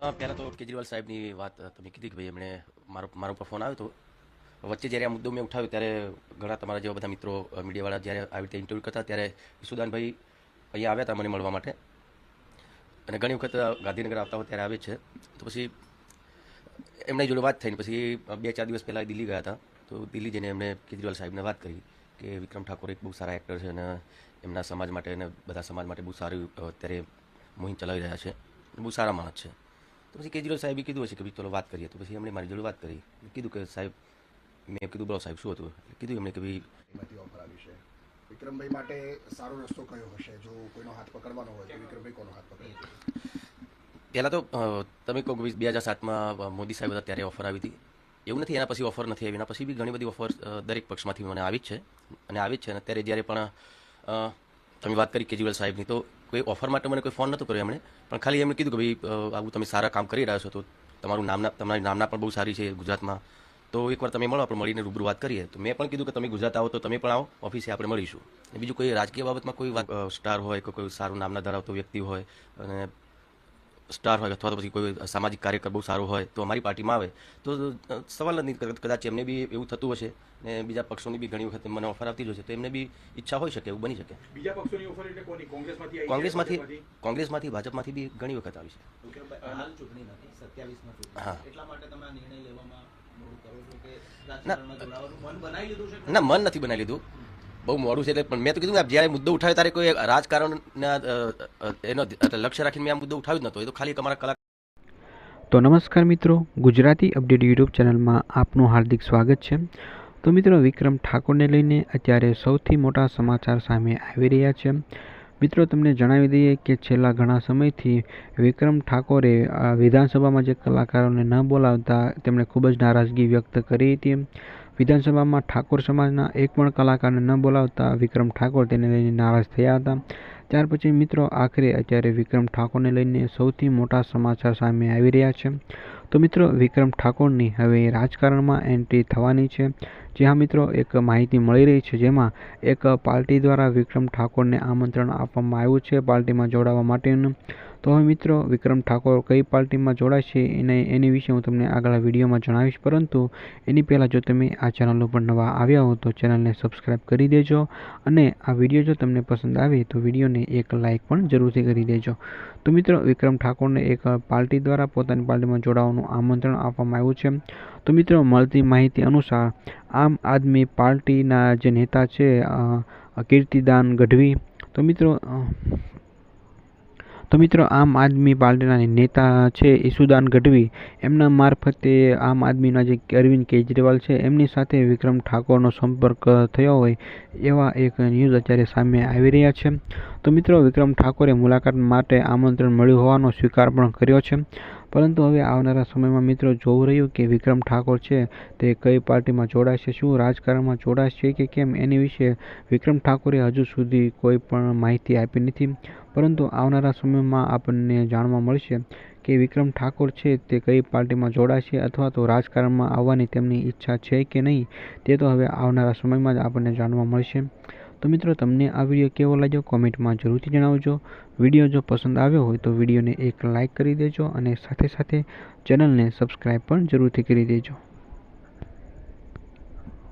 પહેલાં તો કેજરીવાલ સાહેબની વાત તમે કીધી કે ભાઈ એમણે મારો મારો ઉપર ફોન આવ્યો હતો. વચ્ચે જ્યારે આ મુદ્દો મેં ઉઠાવ્યો ત્યારે ઘણા તમારા જેવા બધા મિત્રો મીડિયાવાળા જ્યારે આવી રીતે ઇન્ટરવ્યૂ કરતા ત્યારે ઈસુદાનભાઈ અહીંયા આવ્યા હતા મને મળવા માટે. અને ઘણી વખત ગાંધીનગર આવતા હોય ત્યારે આવે છે. તો પછી એમની જોડે વાત થઈને પછી બે ચાર દિવસ પહેલાં દિલ્હી ગયા હતા. તો દિલ્હી જઈને એમણે કેજરીવાલ સાહેબને વાત કરી કે વિક્રમ ઠાકોર એક બહુ સારા એક્ટર છે અને એમના સમાજ માટે અને બધા સમાજ માટે બહુ સારું અત્યારે મુહિમ ચલાવી રહ્યા છે. બહુ સારા માણસ છે. તો પછી કેજરીવાલ સાહેબે કીધું હશે કે ભાઈ ચલો વાત કરીએ. તો પછી એમણે મારી જોડે વાત કરી. કીધું કે સાહેબ મેં કીધું બોલો સાહેબ શું હતું? કીધું એમણે કે ભાઈ ઓફર આવી છે. વિક્રમભાઈ માટે સારો રસ્તો કયો હશે? જો કોઈનો હાથ પકડવાનો હોય તો વિક્રમભાઈ કોનો હાથ પકડે? પહેલાં તો તમે કહો કે બે હજાર સાતમાં મોદી સાહેબ હતા ત્યારે ઓફર આવી હતી. એવું નથી એના પછી ઓફર નથી આવી. એના પછી બી ઘણી બધી ઓફર દરેક પક્ષમાંથી મને આવી જ છે. અને આવી જ છે. અને અત્યારે જ્યારે પણ તમે વાત કરી કેજરીવાલ સાહેબની તો કોઈ ઓફર માટે મને કોઈ ફોન નહોતો કર્યો એમણે. પણ ખાલી એમણે કીધું કે ભાઈ આવું તમે સારા કામ કરી રહ્યા છો તો તમારું નામના તમારી નામના પણ બહુ સારી છે ગુજરાતમાં. તો એકવાર તમે મળો, આપણે મળીને રૂબરૂ વાત કરીએ. તો મેં પણ કીધું કે તમે ગુજરાત આવો તો તમે પણ આવો ઓફિસે આપણે મળીશું. બીજું કોઈ રાજકીય બાબતમાં કોઈ સ્ટાર હોય કે કોઈ સારું નામના ધરાવતો વ્યક્તિ હોય, અને સ્ટાર હોય અથવા તો પછી કોઈ સામાજિક કાર્યકર બહુ સારો હોય તો અમારી પાર્ટીમાં આવે તો સવાલ નથી કદાચ- કદાચ એમને બી એવું થતું હશે ને બીજા પક્ષોની બી ઘણી વખત મને ઓફર આવતી જ હશે તો એમને બી ઈચ્છા હોઈ શકે એવું બની શકે બીજા પક્ષોની ઓફર એટલે કોની કોંગ્રેસમાંથી કોંગ્રેસમાંથી ભાજપમાંથી? કોંગ્રેસમાંથી ભાજપમાંથી બી ઘણી વખત આવી છે હાલ ચૂંટણી નથી સત્યાવીસમાં ચૂંટણી હા. એટલા માટે તમે આ નિર્ણય લેવામાં મોડું કરો છો કે ના. રાજકારણમાં જોડાવાનું મન બનાવી લીધું છે ના મન નથી બનાવી લીધું બહુ મોડું છે એટલે પણ મેં તો કીધું ને જ્યારે મુદ્દો ઉઠાવ્યો ત્યારે કોઈ રાજકારણના એનો લક્ષ્ય રાખીને મેં આ મુદ્દો ઉઠાવ્યો જ નહોતો. એ તો ખાલી અમારા કલાકાર તો નમસ્કાર મિત્રો, ગુજરાતી અપડેટ યુટ્યુબ ચેનલમાં આપનું હાર્દિક સ્વાગત છે. તો મિત્રો, વિક્રમ ઠાકોરને લઈને અત્યારે સૌથી મોટા સમાચાર સામે આવી રહ્યા છે. મિત્રો, તમને જણાવી દઈએ કે છેલ્લા ઘણા સમયથી વિક્રમ ઠાકોરે વિધાનસભામાં જે કલાકારોને ન બોલાવતા તેમણે ખૂબ જ નારાજગી વ્યક્ત કરી હતી. વિધાનસભામાં ઠાકોર સમાજના એક પણ કલાકારને ન બોલાવતા વિક્રમ ઠાકોર તેને લઈને નારાજ થયા હતા. ત્યાર પછી મિત્રો આખરે અત્યારે વિક્રમ ઠાકોરને લઈને સૌથી મોટા સમાચાર સામે આવી રહ્યા છે. તો મિત્રો વિક્રમ ઠાકોરની હવે રાજકારણમાં એન્ટ્રી થવાની છે. જ્યાં મિત્રો, એક માહિતી મળી રહી છે જેમાં એક પાર્ટી દ્વારા વિક્રમ ઠાકોરને આમંત્રણ આપવામાં આવ્યું છે પાર્ટીમાં જોડાવા માટેનું. તો હવે મિત્રો, વિક્રમ ઠાકોર કઈ પાર્ટીમાં જોડાશે એને, એની વિશે હું તમને આગળ વિડીયોમાં જણાવીશ. પરંતુ એની પહેલાં જો તમે આ ચેનલ ઉપર નવા આવ્યા હો તો ચેનલને સબસ્ક્રાઈબ કરી દેજો અને આ વીડિયો જો તમને પસંદ આવે તો વિડીયોને એક લાઇક પણ જરૂરથી કરી દેજો. તો મિત્રો, વિક્રમ ઠાકોરને એક પાર્ટી દ્વારા પોતાની પાર્ટીમાં જોડાવાનું આમંત્રણ આપવામાં આવ્યું છે. તો મિત્રો, મળતી માહિતી અનુસાર આમ આદમી પાર્ટીના જે નેતા છે કીર્તિદાન ગઢવી. તો મિત્રો તો મિત્રો આમ આદમી પાર્ટીના નેતા છે, ઈસુદાન ગઢવી, એમના મારફતે આમ આદમીના જે અરવિંદ કેજરીવાલ છે, એમની સાથે વિક્રમ ઠાકોરનો સંપર્ક થયો હોય, એવા એક ન્યૂઝ અત્યારે સામે આવી રહ્યા છે. તો મિત્રો, વિક્રમ ઠાકોરે મુલાકાત માટે આમંત્રણ મળ્યું હોવાનો સ્વીકાર પણ કર્યો છે. પરંતુ હવે આવનારા સમયમાં મિત્રો જોવું રહ્યું કે વિક્રમ ઠાકોર છે તે કઈ પાર્ટીમાં જોડાશે શું રાજકારણમાં જોડાશે કે કેમ એની વિશે વિક્રમ ઠાકોરે હજુ સુધી કોઈ પણ માહિતી આપી નથી. પરંતુ આવનારા સમયમાં આપણને જાણવા મળશે કે વિક્રમ ઠાકોર છે તે કઈ પાર્ટીમાં જોડાશે અથવા તો રાજકારણમાં આવવાની તેમની ઈચ્છા છે કે નહીં તે તો હવે આવનારા સમયમાં જ આપણને જાણવા મળશે. તો મિત્રો, તમને આ વીડિયો કેવો લાગ્યો કોમેન્ટમાં જરૂરથી જણાવજો. વીડિયો જો પસંદ આવ્યો હોય તો વિડીયોને એક લાઇક કરી દેજો અને સાથે સાથે ચેનલને સબસ્ક્રાઈબ પણ જરૂરથી કરી દેજો.